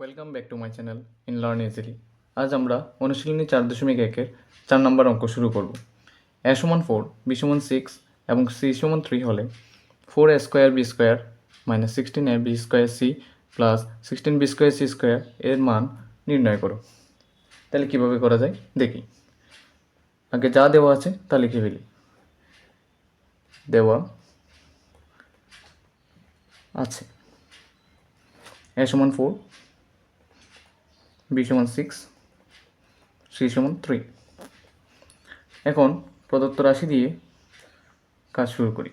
Welcome back to my channel in learn easily আজ আমরা অনুশীলনী চার দশমিক একের চার নম্বর অঙ্ক শুরু করব। এ সমান ফোর বি সমান সিক্স এবং সি সমান থ্রি হলে four a square b square minus sixteen a b square c plus sixteen b square c square এর মান নির্ণয় করো। তাহলে কীভাবে করা যায়? দেখি। আগে যা দেওয়া আছে তা লিখে ফেলি। দেওয়া আছে। এ সমান ফোর বি সমান সিক্স সি সমান থ্রি এখন প্রদত্ত রাশি দিয়ে কাজ শুরু করি।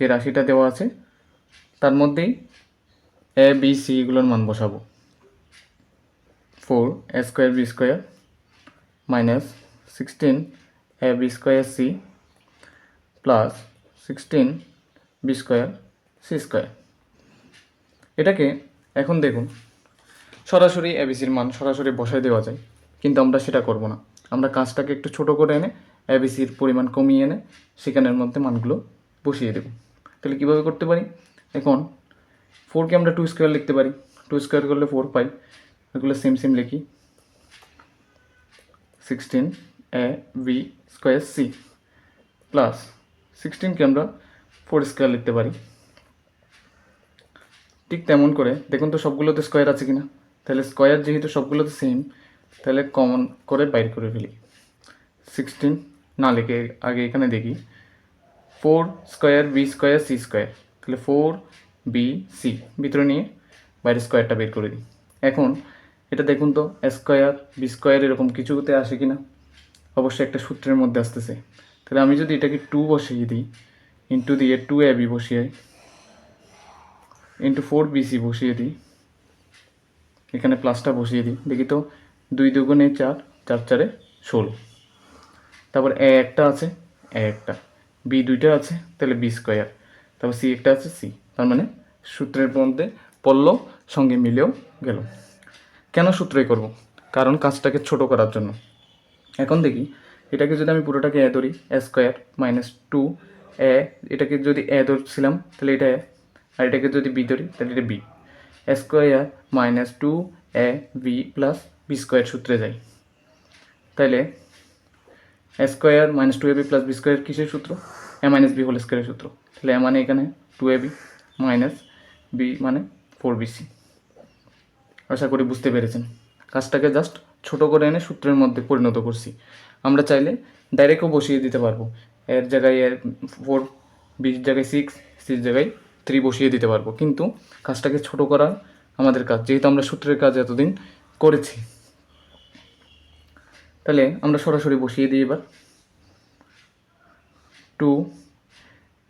যে রাশিটা দেওয়া আছে, তার মধ্যেই এ বি সি এগুলোর মান বসাবো। Four a square b square minus sixteen a b square c plus sixteen b square c square এটাকে এখন দেখুন সরাসরি এবিসির মান সরাসরি বসায় দেওয়া যায়। কিন্তু আমরা সেটা করব না। আমরা কাজটাকে একটু ছোট করে এনে এবিসির পরিমাণ কমিয়ে এনে সেখানের মধ্যে মানগুলো বসিয়ে দেব। তাহলে কীভাবে করতে পারি? এখন ফোরকে আমরা টু স্কোয়ার লিখতে পারি। টু স্কোয়ার করলে ফোর পাই। এগুলো সেম সেম লিখি। Sixteen a b square c plus সিক্সটিনকে আমরা ফোর স্কোয়ার লিখতে পারি। ঠিক তেমন করে। দেখুন তো সবগুলোতে স্কোয়ার আছে কিনা। তাহলে স্কোয়ার যেহেতু সবগুলো তো সেম তাহলে কমন করে বাইর করে ফেলি। সিক্সটিন না লিখে আগে এখানে দেখি। Four square b square c square তাহলে ফোর বি সি ভিতরে নিয়ে বাইরের স্কোয়ারটা বের করে দিই। এখন এটা দেখুন তো স্কোয়ার বি স্কোয়ার এরকম কিছুতে আসে কিনা? অবশ্যই একটা সূত্রের মধ্যে আসতেছে। তাহলে আমি যদি এটাকে টু বসিয়ে দিই ইন্টু দিয়ে টু এ বি বসিয়ে ইন্টু ফোর বি সি বসিয়ে দিই এখানে প্লাসটা বসিয়ে দিই। দেখি তো, দুই দুগুণে চার চার চারে ষোলো। তারপর এ একটা আছে, এ একটা। বি দুইটা আছে, তাহলে বি স্কোয়ার। তারপর সি একটা আছে, সি। তার মানে সূত্রের মধ্যে পড়ল, সঙ্গে মিলেও গেল। কেন সূত্রই করব? কারণ কাজটাকে ছোট করার জন্য। এখন দেখি, এটাকে যদি আমি পুরোটাকে এ ধরি, a square minus two, a, এটাকে যদি এ ধরছিলাম, তাহলে এটা এ। আর এটাকে যদি বি ধরি, তাহলে এটা b. Square minus two a b plus b square সূত্রে যাই তাইলে square minus two a b plus b square কিসের সূত্র? এ মাইনাস বি হোল স্কোয়ারের সূত্র। তাহলে এ মানে এখানে two a b minus b মানে ফোর বি সি আশা করি বুঝতে পেরেছেন। কাজটাকে জাস্ট ছোট করে এনে সূত্রের মধ্যে পরিণত করছি। আমরা চাইলে ডাইরেক্টও বসিয়ে দিতে পারব। এর জায়গায় এর ফোর বির জায়গায় সিক্স সির জায়গায় থ্রি বসিয়ে দিতে পারব। কিন্তু কাজটাকে ছোট করা আমাদের কাজ, যেহেতু আমরা সূত্রের কাজ এতদিন করেছি। তাহলে আমরা সরাসরি বসিয়ে দিই এবার। টু,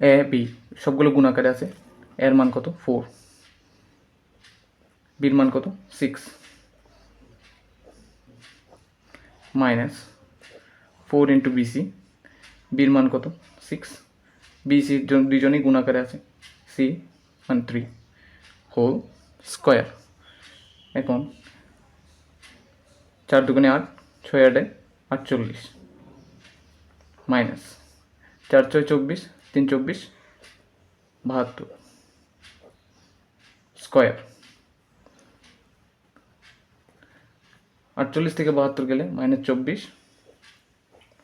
এ, বি, সবগুলো গুণাকারে আছে। এর মান কত? ফোর। বির মান কত? Six. Minus four into b c বির মান কত? সিক্স। বিসি দুজনেই গুণাকারে আছে। সি মানে থ্রি হোল স্কোয়ার এখন চার দুগুণে আট, ছয় আটে আটচল্লিশ। মাইনাস চার ছয় চব্বিশ, তিন চব্বিশ, বাহাত্তর। স্কোয়ার আটচল্লিশ থেকে বাহাত্তর গেলে মাইনাস চব্বিশ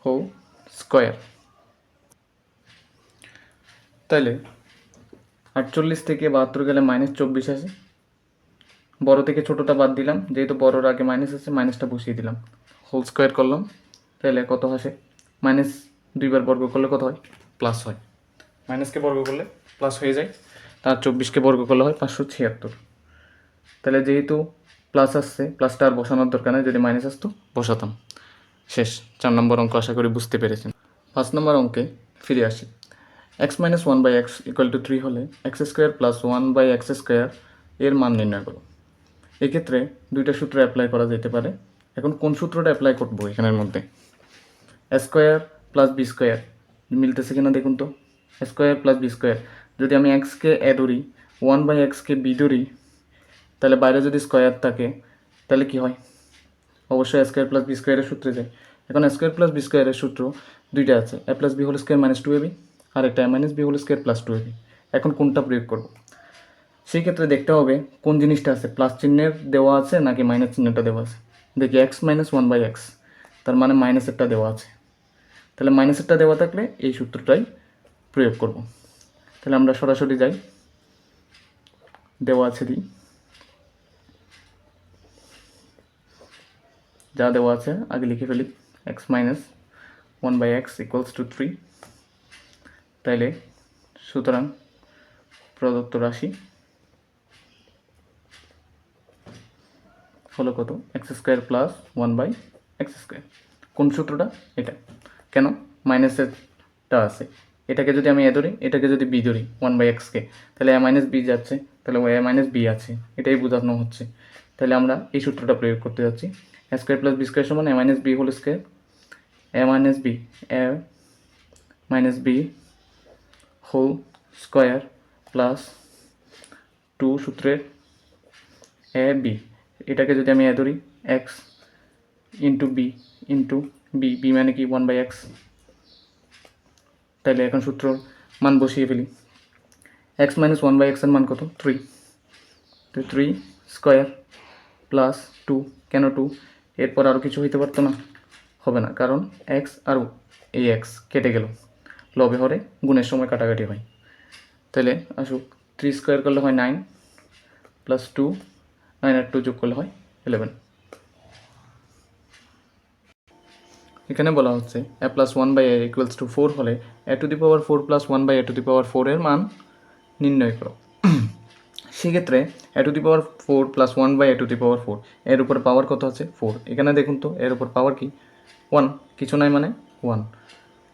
হোল স্কোয়ার তাহলে আটচল্লিশ থেকে বাহাত্তর গেলে মাইনাস চব্বিশ আসে। বড় থেকে ছোটোটা বাদ দিলাম, যেহেতু বড়োর আগে মাইনাস আছে মাইনাসটা বসিয়ে দিলাম। হোল স্কোয়ার করলাম, তাহলে কত আসে? মাইনাস দুইবার বর্গ করলে কত হয়? প্লাস হয়। মাইনাসকে বর্গ করলে প্লাস হয়ে যায়। তার চব্বিশকে বর্গ করলে হয় পাঁচশো ছিয়াত্তর। তাহলে যেহেতু প্লাস আসছে প্লাসটা আর বসানোর দরকার নেই, যদি মাইনাস আসতো, বসাতাম। শেষ, চার নম্বর অঙ্ক, আশা করি বুঝতে পেরেছেন। পাঁচ নম্বর অঙ্কে ফিরে আসি। X minus one by x equal to three হলে x square plus one by x square এর মান নির্ণয় করো। এক্ষেত্রে দুইটা সূত্র অ্যাপ্লাই করা যেতে পারে। এখন কোন সূত্রটা অ্যাপ্লাই করব এখানের মধ্যে? স্কোয়ার প্লাস বি স্কোয়ার মিলতেছে কিনা দেখুন তো। স্কোয়ার প্লাস বি স্কোয়ার যদি আমি এক্সকে এ ধরি ওয়ান বাই এক্সকে বি ধরি, তাহলে বাইরে যদি স্কোয়ার থাকে, তাহলে কি হয়? অবশ্যই স্কোয়ার প্লাস বি স্কোয়ারের সূত্রে যায় এখন স্কোয়ার প্লাস বি স্কোয়ারের সূত্র দুইটা আছে। A plus b whole square minus two a b আর একটা minus b whole square plus two a. এখন কোনটা প্রয়োগ করব? সেই ক্ষেত্রে দেখতে হবে কোন জিনিসটা আছে প্লাস চিহ্নের দেওয়া আছে নাকি মাইনাস চিহ্নটা দেওয়া আছে? দেখি x minus one by x তার মানে মাইনাসেরটা দেওয়া আছে। তাহলে মাইনাসেরটা দেওয়া থাকলে এই সূত্রটাই প্রয়োগ করব। তাহলে আমরা সরাসরি যাই। দেওয়া আছে দিই যা দেওয়া আছে, আগে লিখে ফেলি। X minus one by x equals to three তাইলে সুতরাং প্রদত্ত রাশি হলো কত? X square plus one by x square কোন সূত্রটা? এটা। কেন? মাইনাসেরটা আছে। এটাকে যদি আমি এ ধরি, এটাকে যদি বি ধরি ওয়ান বাই এক্সকে তাহলে এ মাইনাস বি যাচ্ছে, তাহলে ও এ মাইনাস বি আছে। এটাই বোঝানো হচ্ছে। তাহলে আমরা এই সূত্রটা প্রয়োগ করতে যাচ্ছি। A square plus b square সমান a minus b whole square a minus b a minus b whole square plus two সূত্রের এ বি এটাকে যদি আমি এ ধরি x into b into b b মানে কি? ওয়ান বাই এক্স তাহলে এখন সূত্র মান বসিয়ে ফেলি। এক্স মাইনাস ওয়ান বাই এক্সের মান কত? থ্রি তো থ্রি স্কোয়ার প্লাস টু কেন টু এরপর আরও কিছু হইতে পারতো না। হবে না, কারণ এক্স আর এই এক্স কেটে গেল। লবে হরে, গুণের সময় কাটাকাটি হয়। তাহলে আসুক থ্রি স্কোয়ার করলে হয় নাইন প্লাস টু নাইন আর টু যোগ করলে হয় ইলেভেন এখানে বলা হচ্ছে a plus one by a equals to four হলে a to the power four plus one by a to the power ফোরের মান নির্ণয় করো। সেক্ষেত্রে a to the power four plus one by a to the power four এর উপর পাওয়ার কত আছে? ফোর এখানে দেখুন তো, এর উপর পাওয়ার কি? ওয়ান কিছু নাই মানে ওয়ান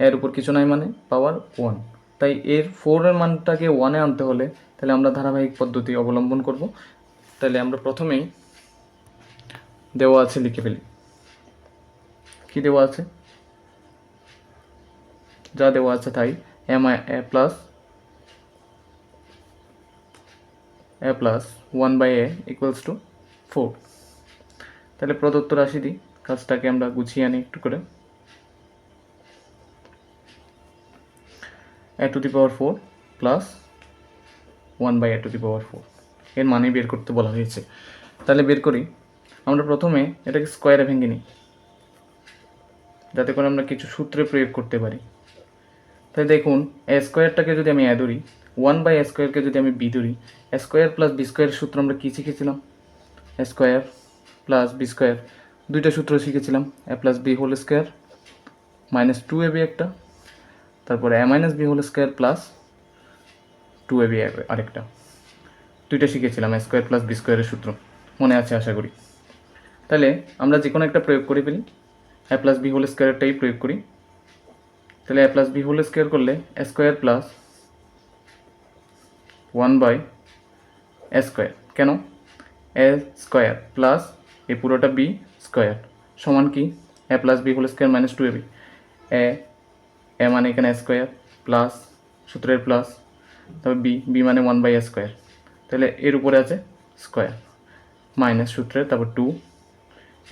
এর উপর কিছু নাই মানে পাওয়ার ওয়ান তাই এর ফোরের মানটাকে ওয়ানে আনতে হলে তাহলে আমরা ধারাবাহিক পদ্ধতি অবলম্বন করব। তাহলে আমরা প্রথমেই দেওয়া আছে লিখে ফেলি। কী দেওয়া আছে? যা দেওয়া আছে তাই M I a plus a plus one by a equals to four তাহলে প্রদত্ত রাশি দিই, কাজটাকে আমরা গুছিয়ে আনি একটু করে। A to the power four plus one by A to the power four এর মানে বের করতে বলা হয়েছে। তাহলে বের করি। আমরা প্রথমে এটাকে স্কোয়ারে ভেঙে নিই। যাতে করে আমরা কিছু সূত্রে প্রয়োগ করতে পারি। তাই দেখুন এ স্কোয়ারটাকে যদি আমি এ ধরি ওয়ান বাই এ স্কোয়ারকে যদি আমি বি ধরি এ স্কোয়ার প্লাস বি স্কোয়ারের সূত্র আমরা কী শিখেছিলাম? A square plus B square দুইটা সূত্র শিখেছিলাম। A plus B whole square minus two A B একটা। তারপরে A minus B whole square plus two A B আরেকটা। দুইটা শিখেছিলাম এ স্কোয়ার প্লাস বি স্কোয়ারের সূত্র। মনে আছে আশা করি। তাহলে আমরা যে কোনো একটা প্রয়োগ করে ফেলি। এ প্লাস বি হোল স্কোয়ারটাই প্রয়োগ করি। তাহলে A plus B whole square করলে A square plus one by A square কেন? এ স্কোয়ার প্লাস এই পুরোটা বি স্কোয়ার সমান কি? A plus B whole square minus two A B A A মানে এখানে স্কোয়ার প্লাস সূত্রের প্লাস, তারপর বি বি মানে ওয়ান বাই স্কোয়ার তাহলে এর উপরে আছে স্কোয়ার মাইনাস সূত্রের, তারপর টু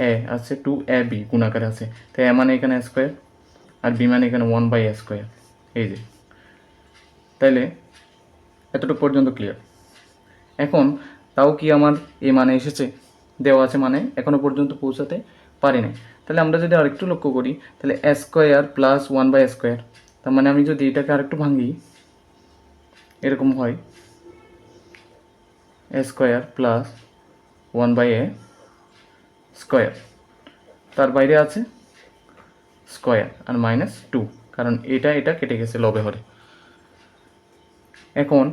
এ আছে টু এ বি গুণাকারে আছে। তো এ মানে এখানে স্কোয়ার আর বি মানে এখানে ওয়ান বাই স্কোয়ার এই যে। তাইলে এতটুকু পর্যন্ত ক্লিয়ার এখন তাও কি আমার এই মানে এসেছে? দেওয়া আছে মানে এখনও পর্যন্ত পৌঁছাতে পারি নাই তাহলে আমরা যদি আরেকটু লক্ষ্য করি, তাহলে square plus one by square তার মানে আমি যদি এটাকে আরেকটু ভাঙি, এরকম হয়। Square plus one by A square তার বাইরে আছে স্কোয়ার আর মাইনাস টু কারণ এটা এটা কেটে গেছে লবে হরে। এখন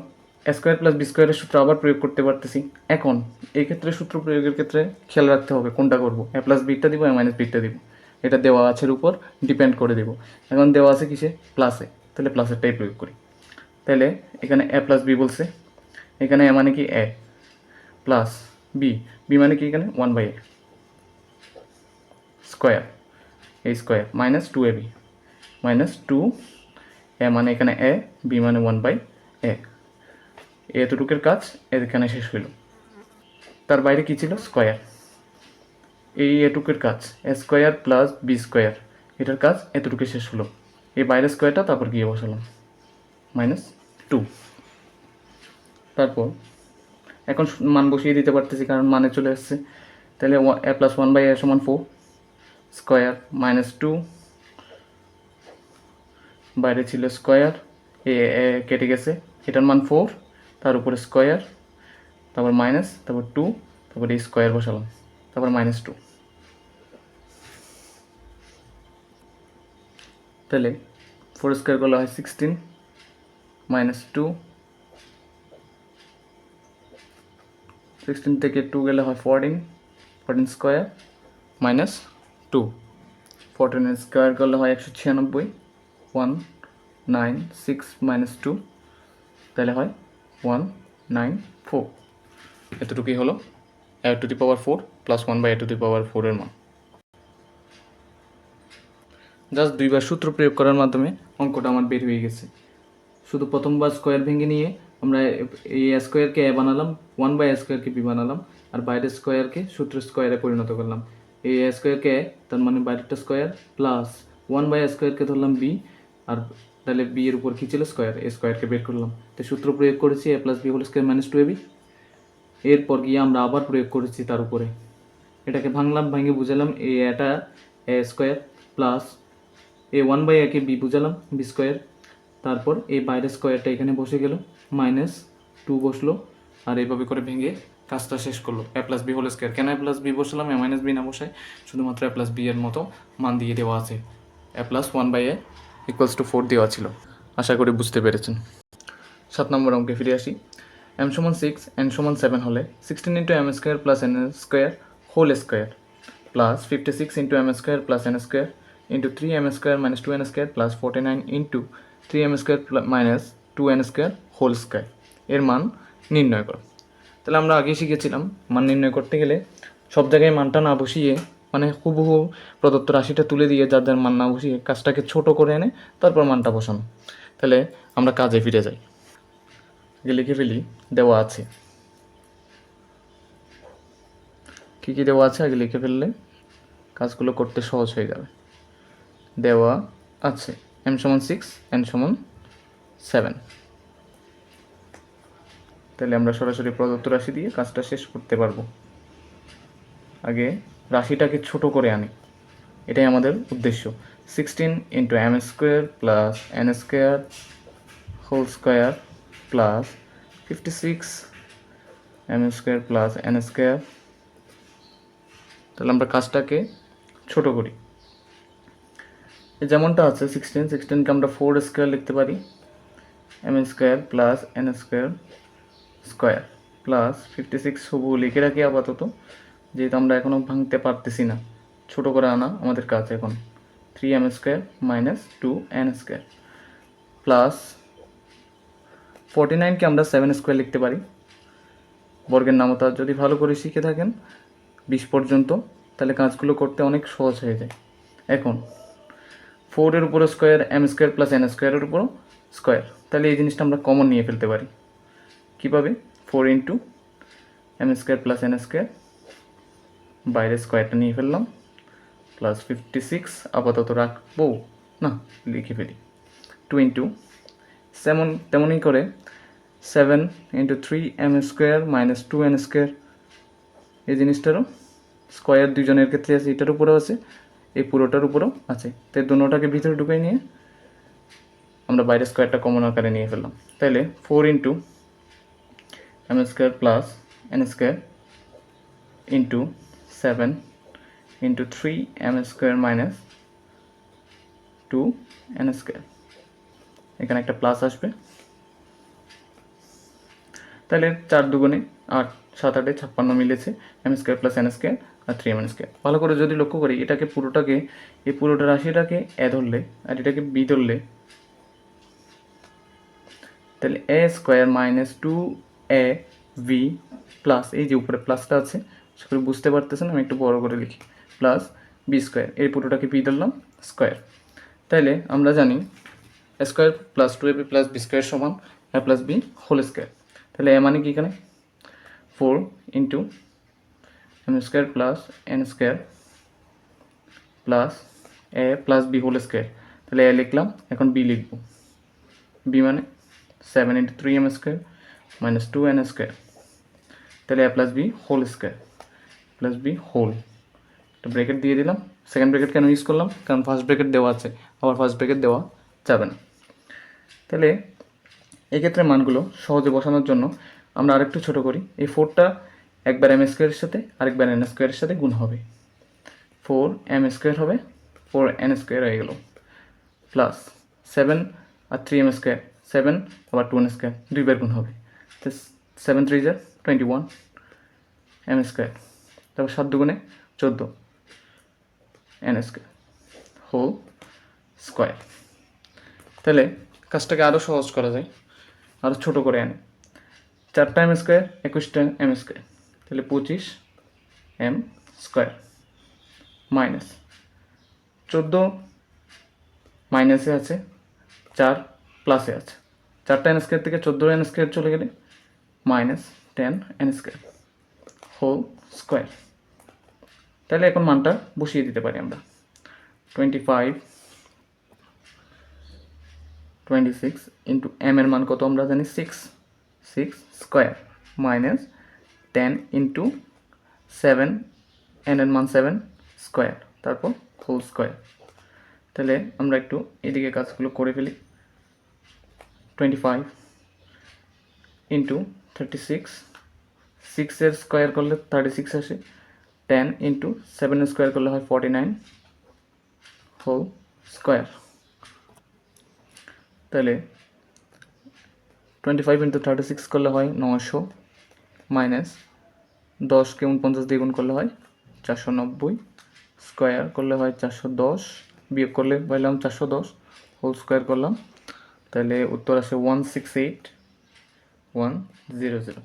স্কোয়ার প্লাস বি স্কোয়ারের সূত্র আবার প্রয়োগ করতে পারতেছি। এখন, এই ক্ষেত্রে সূত্র প্রয়োগের ক্ষেত্রে খেয়াল রাখতে হবে কোনটা করব। এ প্লাস বিটা দিব, এ মাইনাস বিটা দিব। এটা দেওয়া আছের উপর, ডিপেন্ড করে দেব। এখন দেওয়া আছে কিসে? প্লাসে তাহলে প্লাসেরটাই প্রয়োগ করি। তাহলে এখানে এ প্লাস বি বলছে। এখানে এ মানে কি এ? প্লাস বি বি মানে কি এখানে? ওয়ান বাই এ স্কোয়ার এই square minus two A B minus two A মানে এখানে এ বি মানে ওয়ান বাই এ এতটুকের কাজ এখানে শেষ হইল। তার বাইরে কী ছিল? স্কোয়ার। এই এটুকের কাজ স্কোয়ার প্লাস বি স্কোয়ার, এটার কাজ এতটুকু শেষ হলো। এই বাইরের স্কোয়ারটা তারপর গিয়ে বসালাম। Minus two. তারপর এখন মান বসিয়ে দিতে পারতেছি কারণ মানে চলে আসছে। তাহলে A plus one by A সমান ফোর স্কোয়ার মাইনাস টু। বাইরে ছিল স্কোয়ার, এ কেটে গেছে। এটার মান ফোর তার উপরে স্কোয়ার তারপর মাইনাস তারপর টু তারপর এই স্কোয়ার বসালাম, তারপর মাইনাস টু তাহলে ফোর স্কোয়ার করলে হয় সিক্সটিন মাইনাস টু সিক্সটিন থেকে টু গেলে হয় fourteen fourteen square minus two fourteen square করলে হয় একশো ছিয়ানব্বই one nine six minus two তাহলে হয় ওয়ান নাইন ফোর এতটুকুই হলো। A to the power four plus one by A to the power ফোরের মান। জাস্ট দুইবার সূত্র প্রয়োগ করার মাধ্যমে অঙ্কটা আমার বের হয়ে গেছে। শুধু প্রথমবার স্কোয়ার ভেঙে নিয়ে আমরা এই স্কোয়ারকে এ বানালাম ওয়ান বাই স্কোয়ারকে বি বানালাম, আর বাইরের স্কোয়ারকে সূত্র স্কোয়ারে পরিণত করলাম। এই স্কোয়ারকে তার মানে বাইরেরটা স্কোয়ার প্লাস ওয়ান বাই স্কোয়ারকে ধরলাম বি আর তাহলে বি এর উপর কী ছিল? স্কোয়ার এ স্কোয়ারকে বের করলাম। তো সূত্র প্রয়োগ করেছি A plus B whole square minus two A B এরপর গিয়ে আমরা আবার প্রয়োগ করেছি তার উপরে। এটাকে ভাঙলাম, ভাঙে বুঝালাম এ এটা A square plus A one by একে বি বুঝালাম বি স্কোয়ার তারপর এই বাইরের স্কোয়ারটা এখানে বসে গেল মাইনাস টু বসল, আর এইভাবে করে ভেঙে কাজটা শেষ করল। A plus B whole square কেন এ প্লাস বি বসালাম? এ মাইনাস বি না বসায়, শুধুমাত্র এ প্লাস বি এর মতো মান দিয়ে দেওয়া আছে। A plus one by A equals to four দেওয়া ছিল। আশা করি বুঝতে পেরেছেন। সাত নম্বর অঙ্কে ফিরে আসি। এম সমান সিক্স এন সমান সেভেন হলে sixteen into M square plus N square whole square plus fifty six into M square plus N square into three M square minus two N square plus forty nine into three M square minus two N square whole square এর মান নির্ণয় করো। তাহলে আমরা আগে শিখেছিলাম, মান নির্ণয় করতে গেলে সব জায়গায় মানটা না বসিয়ে মানে হুবহু প্রদত্ত রাশিটা তুলে দিয়ে যার যার মান না বসিয়ে কাজটাকে ছোট করে এনে তারপর মানটা বসানো। তাহলে আমরা কাজে ফিরে যাই। লিখে ফেলি, দেওয়া আছে। কী কী দেওয়া আছে? আগে লিখে ফেললে কাজগুলো করতে সহজ হয়ে যাবে। দেওয়া আছে। এম সমান সিক্স এন সমান সেভেন তাহলে আমরা সরাসরি প্রদত্ত রাশি দিয়ে কাজটা শেষ করতে পারব। আগে রাশিটাকে ছোট করে আনি। এটাই আমাদের উদ্দেশ্য। Sixteen into M square plus N square whole square plus fifty six M square plus N square তাহলে আমরা কাজটাকে ছোট করি। যেমনটা আছে সিক্সটিন সিক্সটিনকে আমরা ফোর স্কোয়ার লিখতে পারি। M square plus N square square plus fifty six হুবু লিখে রাখি আপাতত। যেহেতু আমরা এখনও ভাঙতে পারতেছি না। ছোট করে আনা আমাদের কাজ এখন। Three M square minus two N square plus forty নাইনকে আমরা সেভেন স্কোয়ার লিখতে পারি। বর্গের নামতা যদি ভালো করে শিখে থাকেন, বিশ পর্যন্ত, তাহলে কাজগুলো করতে অনেক সহজ হয়ে যায়। এখন ফোরের উপরে square M square plus N স্কোয়ারের উপরও স্কোয়ার তাহলে এই জিনিসটা আমরা কমন নিয়ে ফেলতে পারি। কীভাবে? Four into M square plus N square বাইরে স্কোয়ারটা নিয়ে ফেললাম প্লাস ফিফটি সিক্স আপাতত রাখব, না, লিখে ফেলি। টু ইন্টু সেমন, তেমনই করে seven into three M square minus two N square এই জিনিসটারও স্কোয়ার দুজনের ক্ষেত্রে আছে, এটার উপরেও আছে, এই পুরোটার উপরেও আছে। তাই দুটোটাকে ভিতরে ঢুকে নিয়ে আমরা বাইরে স্কোয়ারটা কমন আকারে নিয়ে ফেললাম। তাইলে four into M square plus N square into seven into three M square minus two N square এখানে একটা প্লাস আসবে। তাহলে চার দুগুণে আট, সাত, আটে ছাপ্পান্ন মিলেছে। M square plus N square আর থ্রি এম স্কোয়ার ভালো করে যদি লক্ষ্য করি, এটাকে পুরোটাকে এই পুরোটা রাশিটাকে এ ধরলে আর এটাকে বি ধরলে, তাহলে A square minus two A B plus এই যে উপরে প্লাসটা আছে সেগুলো বুঝতে পারতেছেন, আমি একটু বড় করে লিখি। প্লাস বি স্কোয়ার এই পুরোটাকে পি ধরলাম স্কোয়ার তাইলে আমরা জানি square plus two A B plus B square সমান A plus B whole square তাহলে এ মানে কি এখানে? Four into M square plus N square plus A plus B whole square তাহলে এ লিখলাম, এখন বি লিখব। বি মানে seven into three M square minus two N square তাহলে A plus B whole square plus B whole একটা bracket দিয়ে দিলাম। Second bracket কেন ইউজ করলাম? কারণ ফার্স্ট ব্রেকেট দেওয়া আছে। আবার ফার্স্ট ব্রেকেট দেওয়া যাবে না। তাহলে এক্ষেত্রে মানগুলো সহজে বসানোর জন্য আমরা আরেকটু ছোট করি। এই ফোরটা একবার এম স্কোয়ারের সাথে, আরেকবার এন স্কোয়ারের সাথে গুণ হবে। ফোর এম স্কোয়ার হবে ফোর এন স্কোয়ার হয়ে গেল। প্লাস সেভেন আর থ্রি এম স্কোয়ার সেভেন আবার টু এন স্কোয়ার দুইবার গুণ হবে। সেভেন থ্রি জার টোয়েন্টি ওয়ান এম স্কোয়ার তারপর সাত দুগুণে চোদ্দ। এন স্কোয়ার হোল স্কোয়ার তাহলে কাজটাকে আরও সহজ করা যায় আরও ছোটো করে আনে। চারটা এম স্কোয়ার একুশটা এম স্কোয়ার তাহলে পঁচিশ এম স্কোয়ার মাইনাস চোদ্দ মাইনাসে আছে, চার প্লাসে আছে। চারটা এন স্কোয়ার থেকে চোদ্দ এন স্কোয়ার চলে গেলে minus ten N square whole square তাহলে এখন মানটা বসিয়ে দিতে পারি আমরা। Twenty five twenty six into M এর মান কত আমরা জানি? Six six square minus ten into seven N এর মান সেভেন স্কোয়ার তারপর হোল স্কোয়ার তাহলে আমরা একটু এদিকে কাজগুলো করে ফেলি। Twenty five into thirty six সিক্সের স্কোয়ার করলে থার্টি সিক্স আসে টেন ইন্টু সেভেনের স্কোয়ার করলে হয় ফর্টি নাইন হোল স্কোয়ার তাহলে twenty five into thirty six করলে হয় নশো মাইনাস দশকে উনপঞ্চাশ দিয়ে গুণ করলে হয় চারশো নব্বই স্কোয়ার করলে হয় চারশো দশ, বিয়োগ করলে পাইলাম চারশো দশ হোল স্কোয়ার করলাম। তাহলে উত্তর আসে one six eight one zero zero